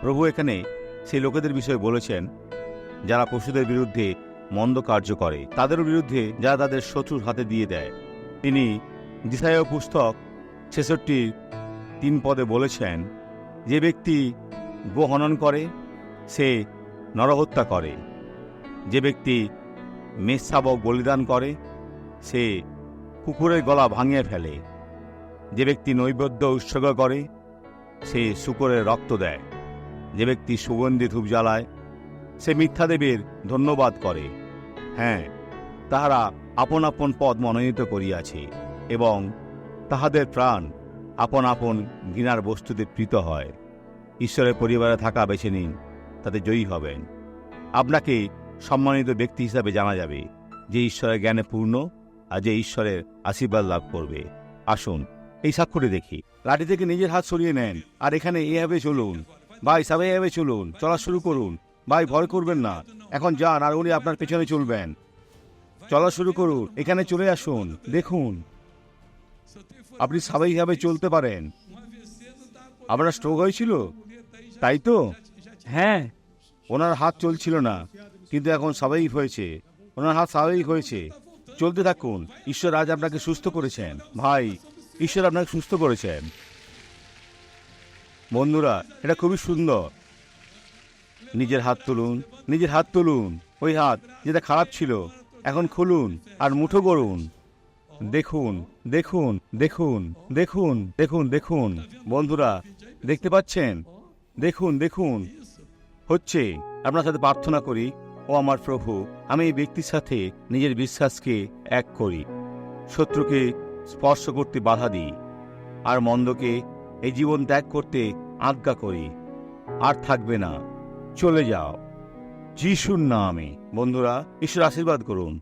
প্রভু এখানে সেই লোকেদের বিষয়ে বলেছেন, যারা পশুদের বিরুদ্ধে মন্দ কার্য করে তাদের বিরুদ্ধে যারা তাদের শত্রুর হাতে দিয়ে দেয়। তিনি দিশায় পুস্তক ছেষট্টি তিন পদে বলেছেন, যে ব্যক্তি গোহনন করে, সে নরহত্যা করে। যে ব্যক্তি মেষশাবক বলিদান করে, সে কুকুরের গলা ভাঙিয়ে ফেলে। যে ব্যক্তি নৈবেদ্য উৎসর্গ করে, সে শুকরের রক্ত দেয়। যে ব্যক্তি সুগন্ধি ধূপ জ্বালায়, সে মিথ্যা মিথ্যাদেবের ধন্যবাদ করে। হ্যাঁ তাহারা আপন আপন পদ মনোনীত করিয়াছে এবং তাহাদের প্রাণ আপন আপন ঘৃণার বস্তুতে প্রীত হয়। ঈশ্বরের পরিবারে থাকা বেছে নিন, তাতে জয়ী হবেন। আপনাকে সম্মানিত ব্যক্তি হিসাবে জানা যাবে যে ঈশ্বরের জ্ঞানে পূর্ণ আর যে ঈশ্বরের আশীর্বাদ লাভ করবে। আসুন, এই সাক্ষ্যটি দেখি। লাঠি থেকে নিজের হাত সরিয়ে নেন, আর এখানে এভাবে চলুন। ভাই সবাই এভাবে চলুন চলা শুরু করুন। ভাই ভয় করবেন না। এখন যান আর উনি আপনার পেছনে চলবেন। চলা শুরু করুন এখানে চলে আসুন দেখুন। আপনি স্বাভাবিকভাবে চলতে পারেন। আপনার স্ট্রোক হয়েছিল? তাই তো? হ্যাঁ। ওনার হাত চলছিল না কিন্তু এখন স্বাভাবিক হয়েছে। ওনার হাত স্বাভাবিক হয়েছে। চলতে থাকুন ঈশ্বর আজ আপনাকে সুস্থ করেছেন। ভাই ঈশ্বর আপনাকে সুস্থ করেছেন। বন্ধুরা, এটা খুবই সুন্দর। নিজের হাত তুলুন, নিজের হাত তুলুন। ওই হাত যেটা খারাপ ছিল, এখন খুলুন আর মুঠো করুন। দেখুন দেখুন দেখুন দেখুন দেখুন দেখুন। বন্ধুরা, দেখতে পাচ্ছেন? দেখুন দেখুন। হচ্ছে, আপনার সাথে প্রার্থনা করি, ও আমার প্রভু, আমি এই ব্যক্তির সাথে নিজের বিশ্বাসকে এক করি। শত্রুকে স্পর্শ করতে বাধা দিই, আর মন্দকে এই জীবন ত্যাগ করতে আজ্ঞা করি। আর থাকবে না। চলে যাও। যিশুর নামে। বন্ধুরা, ঈশ্বর আশীর্বাদ করুন।